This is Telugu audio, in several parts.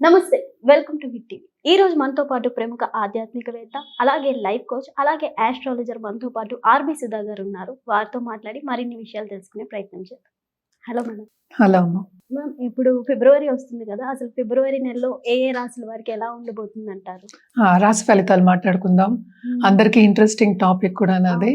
నమస్తే వెల్కమ్ టు టీవీ ఈ రోజు మనతో పాటు ప్రముఖ ఆధ్యాత్మికవేత్త అలాగే లైఫ్ కోచ్ అలాగే ఆస్ట్రాలజర్ మనతో పాటు ఆర్బి సుధా గారు ఉన్నారు. వారితో మాట్లాడి మరిన్ని విషయాలు తెలుసుకునే ప్రయత్నం చేద్దాం. హలో మేడం హలో మ్యామ్ ఇప్పుడు ఫిబ్రవరి వస్తుంది కదా అసలు ఫిబ్రవరి నెలలో ఏ ఏ రాశుల వారికి ఎలా ఉండబోతుంది అంటారు రాశి ఫలితాలు మాట్లాడుకుందాం. అందరికీ ఇంట్రెస్టింగ్ టాపిక్ కూడా నాది.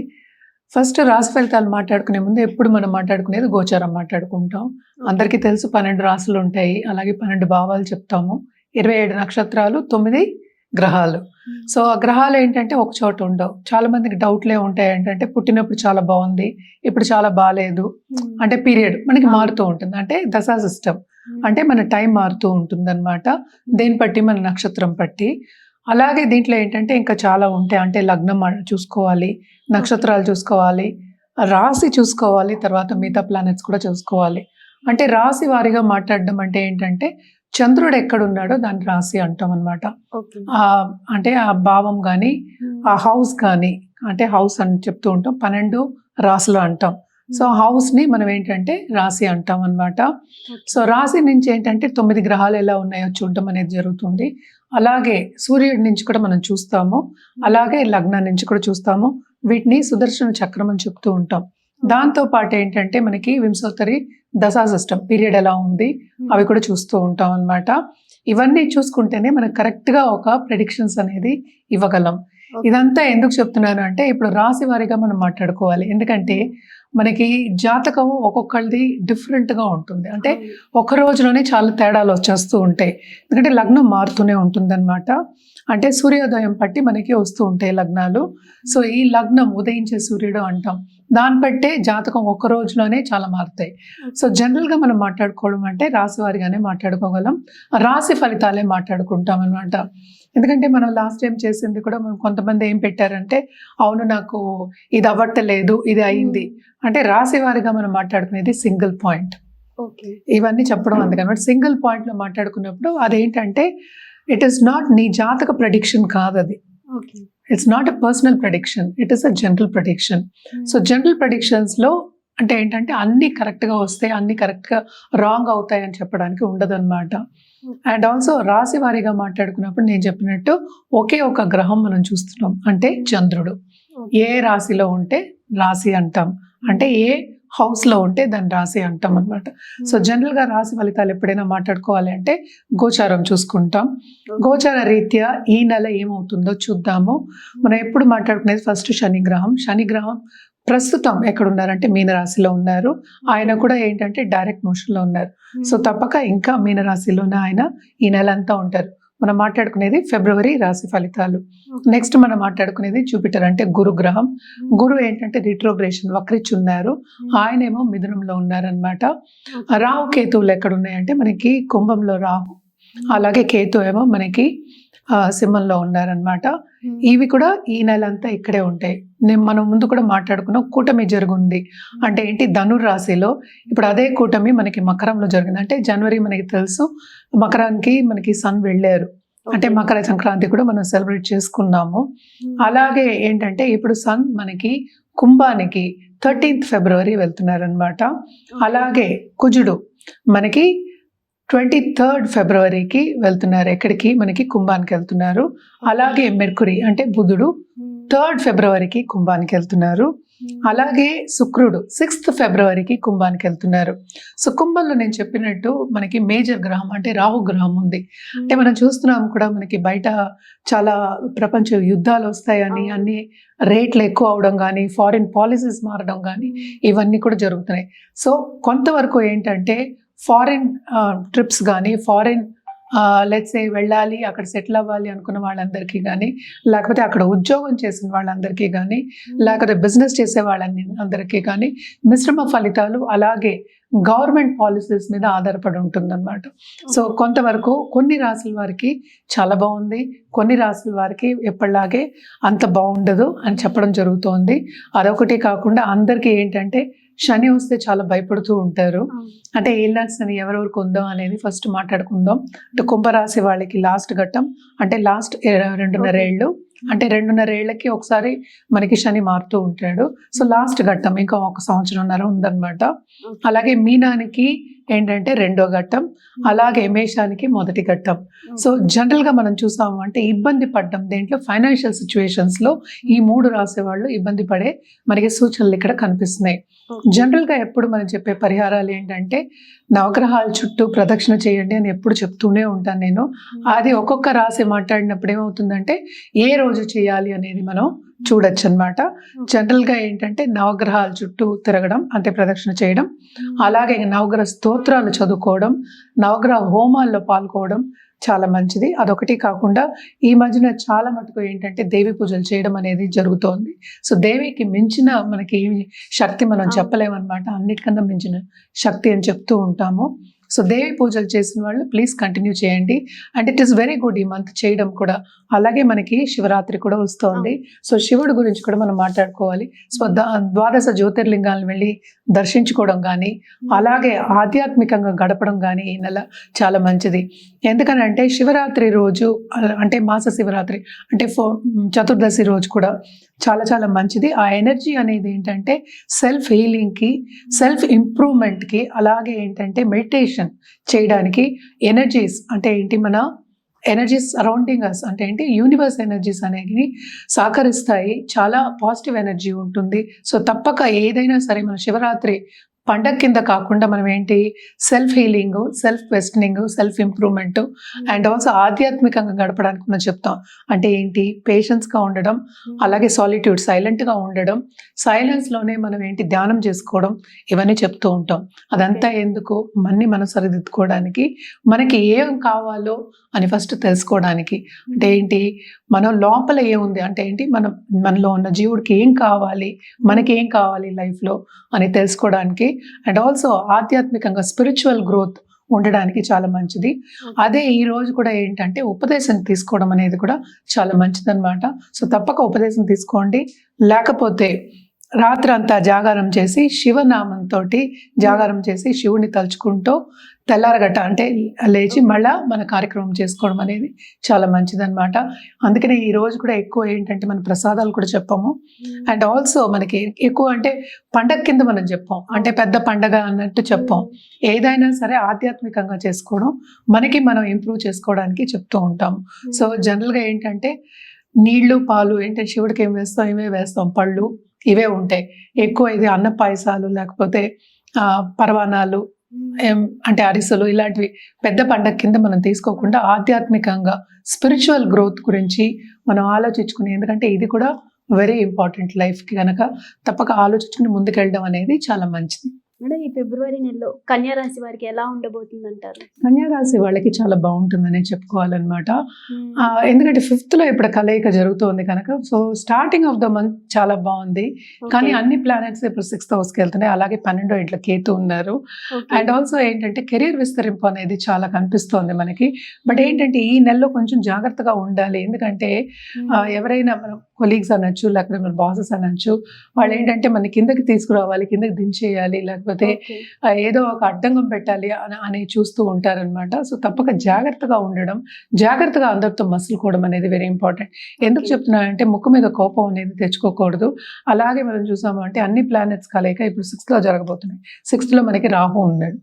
ఫస్ట్ రాశి ఫలితాలు మాట్లాడుకునే ముందు ఎప్పుడు మనం మాట్లాడుకునేది గోచారం మాట్లాడుకుంటాం. అందరికీ తెలుసు పన్నెండు రాశులు ఉంటాయి. అలాగే పన్నెండు భావాలు చెప్తాము. ఇరవై ఏడు నక్షత్రాలు తొమ్మిది గ్రహాలు. సో ఆ గ్రహాలు ఏంటంటే ఒక చోట ఉండవు. చాలా మందికి డౌట్లే ఉంటాయి. ఏంటంటే పుట్టినప్పుడు చాలా బాగుంది ఇప్పుడు చాలా బాగాలేదు అంటే పీరియడ్ మనకి. మారుతూ ఉంటుంది. అంటే దశా సిస్టమ్. అంటే మన టైం మారుతూ ఉంటుంది అనమాట దేని బట్టి? మన నక్షత్రం బట్టి. అలాగే దీంట్లో ఏంటంటే ఇంకా చాలా ఉంటాయి. అంటే లగ్నం చూసుకోవాలి నక్షత్రాలు చూసుకోవాలి రాశి చూసుకోవాలి తర్వాత మిగతా ప్లానెట్స్ కూడా చూసుకోవాలి. అంటే రాశి వారిగా మాట్లాడడం అంటే ఏంటంటే చంద్రుడు ఎక్కడున్నాడో దాన్ని రాశి అంటాం అనమాట అంటే ఆ భావం కానీ ఆ హౌస్ కానీ అంటే హౌస్ అని చెప్తూ ఉంటాం. పన్నెండు రాసులు అంటాం. సో హౌస్ని మనం ఏంటంటే రాశి అంటాం అన్నమాట. సో రాశి నుంచి ఏంటంటే తొమ్మిది గ్రహాలు ఎలా ఉన్నాయో చూడటం అనేది జరుగుతుంది. అలాగే సూర్యుడి నుంచి కూడా మనం చూస్తాము. అలాగే లగ్నం నుంచి కూడా చూస్తాము. వీటిని సుదర్శన చక్రం అని చెప్తూ ఉంటాం. దాంతో పాటు ఏంటంటే మనకి వింశోత్తరి దశా సిస్టమ్ పీరియడ్ ఎలా ఉంది అవి కూడా చూస్తూ ఉంటాం అన్నమాట. ఇవన్నీ చూసుకుంటేనే మనకు కరెక్ట్గా ఒక ప్రెడిక్షన్స్ అనేది ఇవ్వగలం. ఇదంతా ఎందుకు చెప్తున్నాను అంటే ఇప్పుడు రాశి వారిగా మనం మాట్లాడుకోవాలి. ఎందుకంటే మనకి జాతకం ఒక్కొక్కరిది different గా ఉంటుంది. అంటే ఒక రోజులోనే చాలా తేడాలు వచ్చేస్తూ ఉంటాయి. ఎందుకంటే లగ్నం మారుతూనే ఉంటుందన్నమాట. అంటే సూర్యోదయం పట్టి మనకి వస్తూ ఉంటాయి లగ్నాలు. సో ఈ లగ్నం ఉదయించే సూర్యుడు అంటాం. దాన్ని బట్టే జాతకం ఒక రోజులోనే చాలా మారుతాయి. సో జనరల్గా మనం మాట్లాడుకోవడం అంటే రాశి వారిగానే మాట్లాడుకోగలం రాశి ఫలితాలే మాట్లాడుకుంటాం అనమాట ఎందుకంటే మనం లాస్ట్ టైం చేసింది కూడా మనం కొంతమంది ఏం పెట్టారంటే అవును నాకు ఇది అవ్వట్లేదు ఇది అయింది. అంటే రాశి వారిగా మనం మాట్లాడుకునేది సింగిల్ పాయింట్. ఓకే. ఇవన్నీ చెప్పడం అందుకనమాట సింగిల్ పాయింట్లో మాట్లాడుకున్నప్పుడు అదేంటంటే ఇట్ ఈస్ నాట్ నీ జాతక ప్రడిక్షన్ కాదు అది okay. It's not a personal prediction it is a general prediction so general ప్రడిక్షన్స్లో అంటే ఏంటంటే అన్ని కరెక్ట్గా వస్తాయి అన్ని కరెక్ట్గా రాంగ్ అవుతాయి అని చెప్పడానికి ఉండదు అనమాట అండ్ ఆల్సో రాశి వారిగా మాట్లాడుకున్నప్పుడు నేను చెప్పినట్టు ఒకే ఒక గ్రహం మనం చూస్తున్నాం. అంటే చంద్రుడు. ఏ రాశిలో ఉంటే రాశి అంటాం. అంటే ఏ హౌస్లో ఉంటే దాన్ని రాశి అంటాం అనమాట సో జనరల్గా రాశి ఫలితాలు ఎప్పుడైనా మాట్లాడుకోవాలి అంటే గోచారం చూసుకుంటాం. గోచార రీత్యా ఈ నెల ఏమవుతుందో చూద్దాము. మనం ఎప్పుడు మాట్లాడుకునేది ఫస్ట్ శని గ్రహం శని గ్రహం ప్రస్తుతం ఎక్కడ ఉన్నారంటే మీనరాశిలో ఉన్నారు. ఆయన కూడా ఏంటంటే డైరెక్ట్ మోషన్లో ఉన్నారు. సో తప్పక ఇంకా మీనరాశిలోనే ఆయన ఈ నెల అంతా ఉంటారు. మనం మాట్లాడుకునేది ఫిబ్రవరి రాశి ఫలితాలు. నెక్స్ట్ మనం మాట్లాడుకునేది జూపిటర్ అంటే గురు గ్రహం గురు ఏంటంటే రిట్రోగ్రేషన్ వక్రిచి ఉన్నారు. ఆయనేమో మిథునంలో ఉన్నారనమాట రాహు కేతువులు ఎక్కడ ఉన్నాయంటే మనకి కుంభంలో రాహు. అలాగే కేతు ఏమో మనకి సింహంలో ఉన్నారనమాట ఇవి కూడా ఈ నెల అంతా ఇక్కడే ఉంటాయి. నేను మనం ముందు కూడా మాట్లాడుకున్నాం కూటమి జరుగుంది. అంటే ఏంటి? ధనుర్ రాశిలో ఇప్పుడు అదే కూటమి మనకి మకరంలో జరిగింది. అంటే జనవరి మనకి తెలుసు. మకరానికి మనకి సన్ వెళ్ళారు. అంటే మకర సంక్రాంతి కూడా మనం సెలబ్రేట్ చేసుకున్నాము. అలాగే ఏంటంటే ఇప్పుడు సన్ మనకి కుంభానికి థర్టీన్త్ ఫిబ్రవరి వెళ్తున్నారనమాట అలాగే కుజుడు మనకి ట్వంటీ థర్డ్ ఫిబ్రవరికి వెళ్తున్నారు. ఎక్కడికి? మనకి కుంభానికి వెళ్తున్నారు. అలాగే మెర్కురీ అంటే బుధుడు థర్డ్ ఫిబ్రవరికి కుంభానికి వెళ్తున్నారు. అలాగే శుక్రుడు సిక్స్త్ ఫిబ్రవరికి కుంభానికి వెళ్తున్నారు. సో కుంభంలో నేను చెప్పినట్టు మనకి మేజర్ గ్రహం అంటే రాహు గ్రహం ఉంది. అంటే మనం చూస్తున్నాం కూడా మనకి బయట చాలా ప్రపంచ యుద్ధాలు వస్తాయని. అన్ని రేట్లు ఎక్కువ అవడం కానీ ఫారిన్ పాలసీస్ మారడం కానీ ఇవన్నీ కూడా జరుగుతున్నాయి. సో కొంతవరకు ఏంటంటే ఫారిన్ ట్రిప్స్ కానీ ఫారిన్ లెట్స్ వెళ్ళాలి అక్కడ సెటిల్ అవ్వాలి అనుకున్న వాళ్ళందరికీ కానీ లేకపోతే అక్కడ ఉద్యోగం చేసిన వాళ్ళందరికీ కానీ లేకపోతే బిజినెస్ చేసే వాళ్ళని అందరికీ కానీ మిశ్రమ ఫలితాలు అలాగే గవర్నమెంట్ పాలసీస్ మీద ఆధారపడి ఉంటుందన్నమాట. సో కొంతవరకు కొన్ని రాసుల వారికి చాలా బాగుంది కొన్ని రాసుల వారికి ఎప్పటిలాగే అంత బాగుండదు అని చెప్పడం జరుగుతోంది. అదొకటి కాకుండా అందరికీ ఏంటంటే శని వస్తే చాలా భయపడుతూ ఉంటారు. అంటే ఏళ్ళకి శని ఎవరెవరికి ఉందో అనేది ఫస్ట్ మాట్లాడుకుందాం. అంటే కుంభరాశి వాళ్ళకి లాస్ట్ ఘట్టం. అంటే లాస్ట్ రెండున్నర. ఏళ్ళు. అంటే రెండున్నర ఏళ్ళకి ఒకసారి మనకి శని మారుతూ ఉంటాడు. సో లాస్ట్ ఘట్టం ఇంకా ఒక సంవత్సరంన్నర ఉందన్నమాట. అలాగే మీనానికి ఏంటంటే రెండో ఘట్టం అలాగే మేషానికి మొదటి ఘట్టం. సో జనరల్గా మనం చూసాము అంటే ఇబ్బంది పడ్డం దేంట్లో ఫైనాన్షియల్ సిచ్యువేషన్స్లో ఈ మూడు రాసే వాళ్ళు ఇబ్బంది పడే మనకి సూచనలు ఇక్కడ కనిపిస్తున్నాయి. జనరల్గా ఎప్పుడు మనం చెప్పే పరిహారాలు ఏంటంటే నవగ్రహాల చుట్టూ ప్రదక్షిణ చేయండి అని ఎప్పుడు చెప్తూనే ఉంటాను నేను. అది ఒక్కొక్క రాశి మాట్లాడినప్పుడు ఏమవుతుందంటే ఏ రోజు చేయాలి అనేది మనం చూడొచ్చు అనమాట జనరల్గా ఏంటంటే నవగ్రహాల చుట్టూ తిరగడం అంటే ప్రదక్షిణ చేయడం. అలాగే నవగ్రహ స్తోత్రాలు చదువుకోవడం నవగ్రహ హోమాల్లో పాల్గొవడం చాలా మంచిది. అదొకటి కాకుండా ఈ మధ్యన చాలా మటుకు ఏంటంటే దేవి పూజలు చేయడం అనేది జరుగుతోంది. సో దేవికి మించిన మనకి శక్తి మనం అవును. చెప్పలేమన్నమాట అన్నిటికన్నా మించిన శక్తి అని చెప్తూ ఉంటాము. సో దేవి పూజలు చేసిన వాళ్ళు ప్లీజ్ కంటిన్యూ చేయండి. And it is very good ఈ మంత్ చేయడం కూడా. అలాగే మనకి శివరాత్రి కూడా వస్తోంది. సో శివుడి గురించి కూడా మనం మాట్లాడుకోవాలి. సో ద్వాదశ జ్యోతిర్లింగాలను వెళ్ళి దర్శించుకోవడం కానీ అలాగే ఆధ్యాత్మికంగా గడపడం కానీ ఈ నెల చాలా మంచిది. ఎందుకనంటే శివరాత్రి రోజు అంటే మాస శివరాత్రి అంటే ఫో చతుర్దశి రోజు కూడా చాలా చాలా మంచిది. ఆ ఎనర్జీ అనేది ఏంటంటే సెల్ఫ్ హీలింగ్కి సెల్ఫ్ ఇంప్రూవ్మెంట్కి అలాగే ఏంటంటే మెడిటేషన్ చేయడానికి ఎనర్జీస్ అంటే ఏంటి మన ఎనర్జీస్ సరౌండింగ్ అస్ అంటే ఏంటి యూనివర్స్ ఎనర్జీస్ అనేవి సహకరిస్తాయి. చాలా పాజిటివ్ ఎనర్జీ ఉంటుంది. సో తప్పక ఏదైనా సరే మన శివరాత్రి పండగ కింద కాకుండా మనం ఏంటి self healing self questioning self improvement and also ఆధ్యాత్మికంగా గడపడానికి మనం చెప్తాం. అంటే ఏంటి పేషెన్స్గా ఉండడం అలాగే సాలిట్యూడ్ సైలెంట్గా ఉండడం సైలెన్స్లోనే మనం ఏంటి ధ్యానం చేసుకోవడం ఇవన్నీ చెప్తూ ఉంటాం. అదంతా ఎందుకు? మన్ని మనం సరిదిద్దుకోవడానికి మనకి ఏం కావాలో అని ఫస్ట్ తెలుసుకోవడానికి. అంటే ఏంటి మనం లోపల ఏముంది? అంటే ఏంటి మనం మనలో ఉన్న జీవుడికి ఏం కావాలి? మనకి ఏం కావాలి లైఫ్లో అని తెలుసుకోవడానికి అండ్ ఆల్సో ఆధ్యాత్మికంగా స్పిరిచువల్ గ్రోత్ ఉండడానికి చాలా మంచిది. అదే ఈ రోజు కూడా ఏంటంటే ఉపదేశం తీసుకోవడం అనేది కూడా చాలా మంచిదన్నమాట. సో తప్పక ఉపదేశం తీసుకోండి. లేకపోతే రాత్రి అంతా జాగారం చేసి శివనామంతో జాగారం చేసి శివుని తలుచుకుంటూ తెల్లారగట్ట అంటే లేచి మళ్ళా మన కార్యక్రమం చేసుకోవడం అనేది చాలా మంచిదన్నమాట. అందుకనే ఈ రోజు కూడా ఎక్కువ ఏంటంటే మన ప్రసాదాలు కూడా చెప్పాము. అండ్ ఆల్సో మనకి ఎక్కువ అంటే పండగ కింద మనం చెప్పాం. అంటే పెద్ద పండగ అన్నట్టు చెప్పాం. ఏదైనా సరే ఆధ్యాత్మికంగా చేసుకోవడం మనకి మనం ఇంప్రూవ్ చేసుకోవడానికి చెప్తూ ఉంటాం. సో జనరల్గా ఏంటంటే నీళ్ళు పాలు ఏంటంటే శివుడికి ఏం వేస్తాం ఇవే వేస్తాం? పళ్ళు ఇవే ఉంటాయి. ఎక్కువ ఇది అన్న పాయసాలు లేకపోతే పరవానాలు అంటే అరిసెలు ఇలాంటివి పెద్ద పండగ కింద మనం తీసుకోకుండా ఆధ్యాత్మికంగా స్పిరిచువల్ గ్రోత్ గురించి మనం ఆలోచించుకుని ఎందుకంటే ఇది కూడా వెరీ ఇంపార్టెంట్ లైఫ్కి కనుక తప్పక ఆలోచించుకుని ముందుకెళ్ళడం అనేది చాలా మంచిది. మేడం ఈ ఫిబ్రవరి నెలలో కన్యా రాశి వారికి ఎలా ఉండబోతుంది అంటారు కన్యా రాశి వాళ్ళకి చాలా బాగుంటుందని చెప్పుకోవాలన్నమాట. ఎందుకంటే ఫిఫ్త్లో ఇప్పుడు కలయిక జరుగుతోంది కనుక so starting of the month చాలా బాగుంది. కానీ అన్ని ప్లానెట్స్ ఇప్పుడు సిక్స్త్ హౌస్కి వెళ్తున్నాయి. అలాగే పన్నెండో ఇంట్లో కేతు ఉన్నారు. అండ్ ఆల్సో ఏంటంటే కెరీర్ విస్తరింపు అనేది చాలా కనిపిస్తోంది మనకి. బట్ ఏంటంటే ఈ నెలలో కొంచెం జాగ్రత్తగా ఉండాలి. ఎందుకంటే ఎవరైనా మనం కొలీగ్స్ అనొచ్చు లేకపోతే మన బాసెస్ అనొచ్చు వాళ్ళు ఏంటంటే మన కిందకి తీసుకురావాలి కిందకి దించేయాలి లేకపోతే ఆ, ఏదో ఒక అడ్డంగం పెట్టాలి అని అని చూస్తూ ఉంటారనమాట సో తప్పక జాగ్రత్తగా ఉండడం జాగ్రత్తగా అందరితో మసులుకోవడం అనేది వెరీ ఇంపార్టెంట్ ఎందుకు Okay. చెప్తున్నానంటే ముక్కు మీద కోపం అనేది తెచ్చుకోకూడదు. అలాగే మనం చూసాము అంటే అన్ని ప్లానెట్స్ కలయిక ఇప్పుడు సిక్స్త్లో జరగబోతున్నాయి. సిక్స్త్లో మనకి రాహు ఉన్నాడు.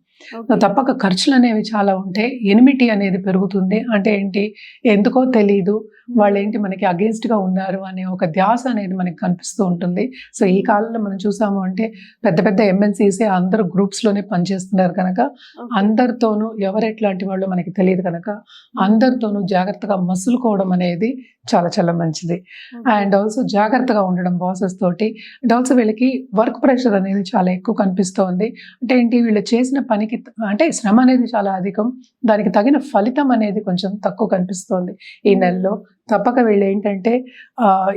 తప్పక ఖర్చులు అనేవి చాలా ఉంటాయి ఎనిమిటీ అనేది పెరుగుతుంది. అంటే ఏంటి? ఎందుకో తెలియదు వాళ్ళు ఏంటి మనకి against గా ఉన్నారు అనే ఒక ధ్యాస అనేది మనకి కనిపిస్తూ ఉంటుంది. సో ఈ కాలంలో మనం చూసాము అంటే పెద్ద పెద్ద ఎంఎన్సీసే అందరూ groups లోనే పనిచేస్తున్నారు కనుక అందరితోనూ ఎవరు ఎట్లాంటి వాళ్ళు మనకి తెలియదు కనుక అందరితోనూ జాగ్రత్తగా మసులుకోవడం అనేది చాలా చాలా మంచిది. అండ్ ఆల్సో జాగ్రత్తగా ఉండడం బాసెస్ తోటి అండ్ ఆల్సో వీళ్ళకి వర్క్ ప్రెషర్ అనేది చాలా ఎక్కువ కనిపిస్తోంది. అంటే ఏంటి? వీళ్ళు చేసిన పనికి త- అంటే శ్రమ అనేది చాలా అధికం. దానికి తగిన ఫలితం అనేది కొంచెం తక్కువ కనిపిస్తోంది. ఈ నెలలో తప్పక వీళ్ళు ఏంటంటే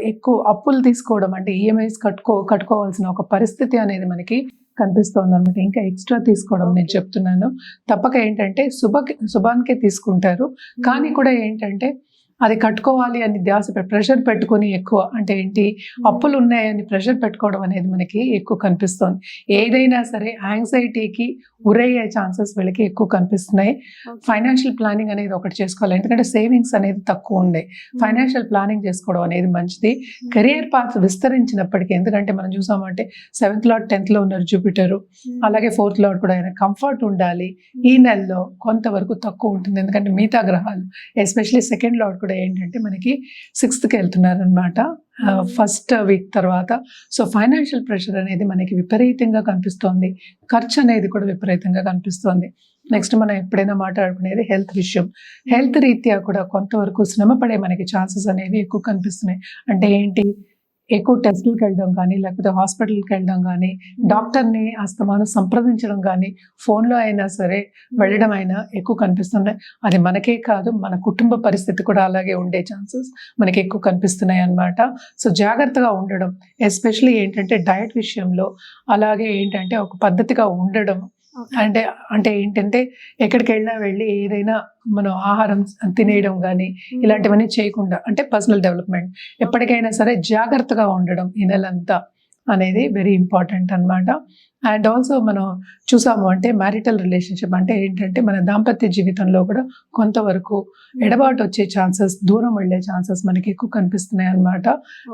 ఎక్కువ అప్పులు తీసుకోవడం అంటే ఈఎంఐస్ కట్టుకో కట్టుకోవాల్సిన ఒక పరిస్థితి అనేది మనకి కనిపిస్తోంది అనమాట ఇంకా ఎక్స్ట్రా తీసుకోవడం నేను. చెప్తున్నాను. తప్పక ఏంటంటే శుభ శుభానికే తీసుకుంటారు. కానీ కూడా ఏంటంటే అది కట్టుకోవాలి అని ధ్యాస ప్రెషర్ పెట్టుకొని ఎక్కువ. అంటే ఏంటి? అప్పులు ఉన్నాయని ప్రెషర్ పెట్టుకోవడం అనేది మనకి ఎక్కువ కనిపిస్తుంది. ఏదైనా సరే యాంగ్జైటీకి గురయ్యే ఛాన్సెస్ వీళ్ళకి ఎక్కువ కనిపిస్తున్నాయి. ఫైనాన్షియల్ ప్లానింగ్ అనేది ఒకటి చేసుకోవాలి. ఎందుకంటే సేవింగ్స్ అనేది తక్కువ ఉన్నాయి ఫైనాన్షియల్ ప్లానింగ్ చేసుకోవడం అనేది మంచిది. కెరియర్ పాత్ విస్తరించినప్పటికీ ఎందుకంటే మనం చూసామంటే సెవెంత్ లాట్ టెన్త్లో ఉన్నారు జూపిటర్ అలాగే ఫోర్త్ లాట్ కూడా ఆయన కంఫర్ట్ ఉండాలి. ఈ నెలలో కొంతవరకు తక్కువ ఉంటుంది. ఎందుకంటే మిగతా గ్రహాలు ఎస్పెషలీ సెకండ్ లాట్ కూడా ఏంటంటే మనకి సిక్స్త్కి వెళ్తున్నారు అనమాట ఫస్ట్ వీక్ తర్వాత. సో ఫైనాన్షియల్ ప్రెషర్ అనేది మనకి విపరీతంగా కనిపిస్తోంది. ఖర్చు అనేది కూడా విపరీతంగా కనిపిస్తోంది. నెక్స్ట్ మనం ఎప్పుడైనా మాట్లాడుకునేది హెల్త్ విషయం. హెల్త్ రీత్యా కూడా కొంతవరకు శ్రమ పడే మనకి ఛాన్సెస్ అనేవి ఎక్కువ కనిపిస్తున్నాయి. అంటే ఏంటి? ఎక్కువ టెస్టులకు వెళ్ళడం కానీ లేకపోతే హాస్పిటల్కి వెళ్ళడం కానీ డాక్టర్ని అస్తమానం సంప్రదించడం కానీ ఫోన్లో అయినా సరే వెళ్ళడం అయినా ఎక్కువ కనిపిస్తున్నాయి. అది మనకే కాదు మన కుటుంబ పరిస్థితి కూడా అలాగే ఉండే ఛాన్సెస్ మనకి ఎక్కువ కనిపిస్తున్నాయి అన్నమాట. సో జాగ్రత్తగా ఉండడం ఎస్పెషలీ ఏంటంటే డయట్ విషయంలో అలాగే ఏంటంటే ఒక పద్ధతిగా ఉండడం అంటే అంటే ఏంటంటే ఎక్కడికి వెళ్ళినా వెళ్ళి ఏదైనా మనం ఆహారం తినేయడం కానీ ఇలాంటివన్నీ చేయకుండా అంటే పర్సనల్ డెవలప్మెంట్. ఎప్పటికైనా సరే జాగ్రత్తగా ఉండడం ఈ నెలంతా. అనేది వెరీ ఇంపార్టెంట్ అన్నమాట. అండ్ ఆల్సో మనం చూసాము అంటే మ్యారిటల్ రిలేషన్షిప్ అంటే ఏంటంటే మన దాంపత్య జీవితంలో కూడా కొంతవరకు ఎడబాటు వచ్చే ఛాన్సెస్ దూరం వెళ్ళే ఛాన్సెస్ మనకి ఎక్కువ కనిపిస్తున్నాయి అన్నమాట.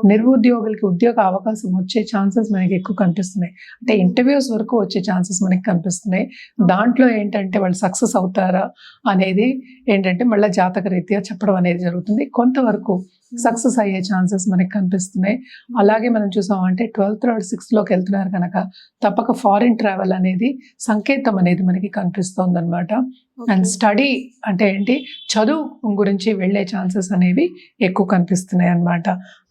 నిరుద్యోగులకి ఉద్యోగ అవకాశం వచ్చే ఛాన్సెస్ మనకి ఎక్కువ కనిపిస్తున్నాయి. అంటే ఇంటర్వ్యూస్ వరకు వచ్చే ఛాన్సెస్ మనకి కనిపిస్తున్నాయి. దాంట్లో ఏంటంటే వాళ్ళు సక్సెస్ అవుతారా అనేది ఏంటంటే మళ్ళీ జాతక రీత్యా చెప్పడం అనేది జరుగుతుంది. కొంతవరకు సక్సెస్ అయ్యే ఛాన్సెస్ మనకి కనిపిస్తున్నాయి. అలాగే మనం చూసామంటే ట్వెల్త్ రాడ్ సిక్స్త్లోకి వెళ్తున్నారు కనుక తప్పక ఫారిన్ ట్రావెల్ అనేది సంకేతం అనేది మనకి కనిపిస్తోంది అనమాట అండ్ స్టడీ అంటే ఏంటి? చదువు గురించి వెళ్ళే ఛాన్సెస్ అనేవి ఎక్కువ కనిపిస్తున్నాయి అన్నమాట.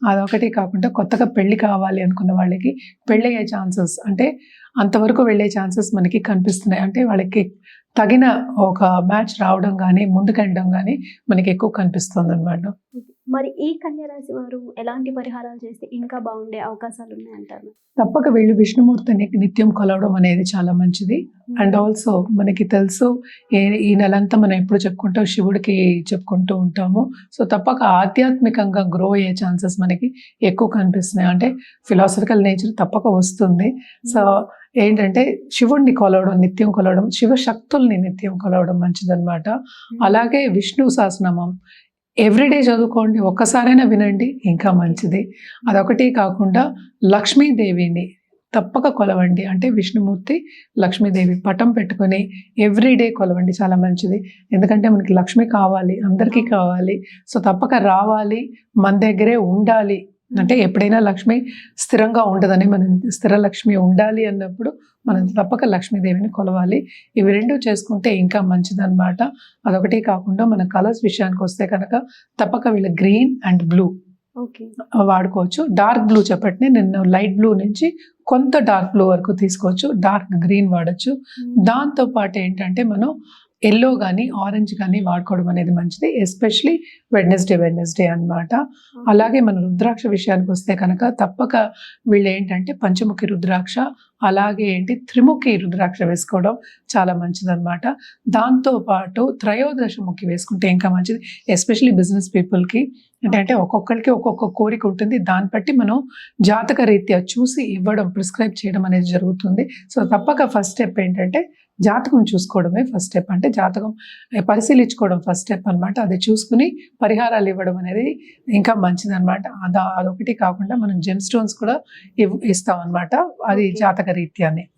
అదొకటి కాకుండా కొత్తగా పెళ్ళి కావాలి అనుకున్న వాళ్ళకి పెళ్ళి అయ్యే ఛాన్సెస్ అంటే అంతవరకు వెళ్ళే ఛాన్సెస్ మనకి కనిపిస్తున్నాయి. అంటే వాళ్ళకి తగిన ఒక మ్యాచ్ రావడం కానీ ముందుకెళ్ళడం కానీ మనకి ఎక్కువ కనిపిస్తుంది అనమాట మరి ఈ కన్యా రాశి వారు ఎలాంటి పరిహారాలు చేస్తే ఇంకా బాగుండే అవకాశాలు ఉన్నాయంటారు? తప్పక వీళ్ళు విష్ణుమూర్తిని నిత్యం కొలవడం అనేది చాలా మంచిది. అండ్ ఆల్సో మనకి తెలుసు ఏ- ఈ నెలంతా మనం ఎప్పుడు చెప్పుకుంటాం శివుడికి చెప్పుకుంటూ ఉంటాము. సో తప్పక ఆధ్యాత్మికంగా గ్రో అయ్యే ఛాన్సెస్ మనకి ఎక్కువ కనిపిస్తున్నాయి. అంటే ఫిలాసఫికల్ నేచర్ తప్పక వస్తుంది. సో ఏంటంటే శివుడిని కొలవడం నిత్యం కొలవడం శివ శక్తుల్ని నిత్యం కొలవడం మంచిదన్నమాట. అలాగే విష్ణు సహస్రనామం. ఎవ్రీడే చదువుకోండి ఒక్కసారైనా వినండి ఇంకా మంచిది. అదొకటి కాకుండా లక్ష్మీదేవిని తప్పక కొలవండి. అంటే విష్ణుమూర్తి లక్ష్మీదేవి పటం పెట్టుకొని ఎవ్రీడే కొలవండి చాలా మంచిది. ఎందుకంటే మనకి లక్ష్మి కావాలి అందరికీ కావాలి. సో తప్పక రావాలి మన దగ్గరే ఉండాలి. అంటే ఎప్పుడైనా లక్ష్మి స్థిరంగా ఉండదని మనం స్థిర లక్ష్మి ఉండాలి అన్నప్పుడు మనం తప్పక లక్ష్మీదేవిని కొలవాలి. ఇవి రెండు చేసుకుంటే ఇంకా మంచిదన్నమాట. అదొకటి కాకుండా మన కలర్స్ విషయానికి వస్తే కనుక తప్పక వీళ్ళ గ్రీన్ అండ్ బ్లూ ఓకే. వాడుకోవచ్చు. డార్క్ బ్లూ చెప్పండి నేను లైట్ బ్లూ నుంచి కొంత డార్క్ బ్లూ వరకు తీసుకోవచ్చు. డార్క్ గ్రీన్ వాడచ్చు. దాంతో పాటు ఏంటంటే మనం ఎల్లో కానీ ఆరెంజ్ కానీ వాడుకోవడం అనేది మంచిది ఎస్పెషలీ వెడ్నెస్డే వెడ్నెస్డే అన్నమాట. అలాగే మన రుద్రాక్ష విషయానికి వస్తే కనుక తప్పక వీళ్ళు ఏంటంటే పంచముఖి రుద్రాక్ష అలాగే ఏంటి త్రిముఖి రుద్రాక్ష వేసుకోవడం చాలా మంచిదన్నమాట. దాంతో పాటు త్రయోదశముఖి వేసుకుంటే ఇంకా మంచిది ఎస్పెషలీ బిజినెస్ పీపుల్కి. అంటే ఒక్కొక్కరికి ఒక్కొక్క కోరిక ఉంటుంది దాన్ని బట్టి మనం జాతక రీత్యా చూసి ఇవ్వడం ప్రిస్క్రైబ్ చేయడం అనేది జరుగుతుంది. సో తప్పక ఫస్ట్ స్టెప్ ఏంటంటే జాతకం చూసుకోవడమే ఫస్ట్ స్టెప్ అంటే జాతకం పరిశీలించుకోవడం ఫస్ట్ స్టెప్ అన్నమాట. అది చూసుకుని పరిహారాలు ఇవ్వడం అనేది ఇంకా మంచిది అనమాట అదొకటి కాకుండా మనం జెమ్ స్టోన్స్ కూడా ఇవ్- ఇస్తాం అనమాట అది. జాతక రీత్యానే.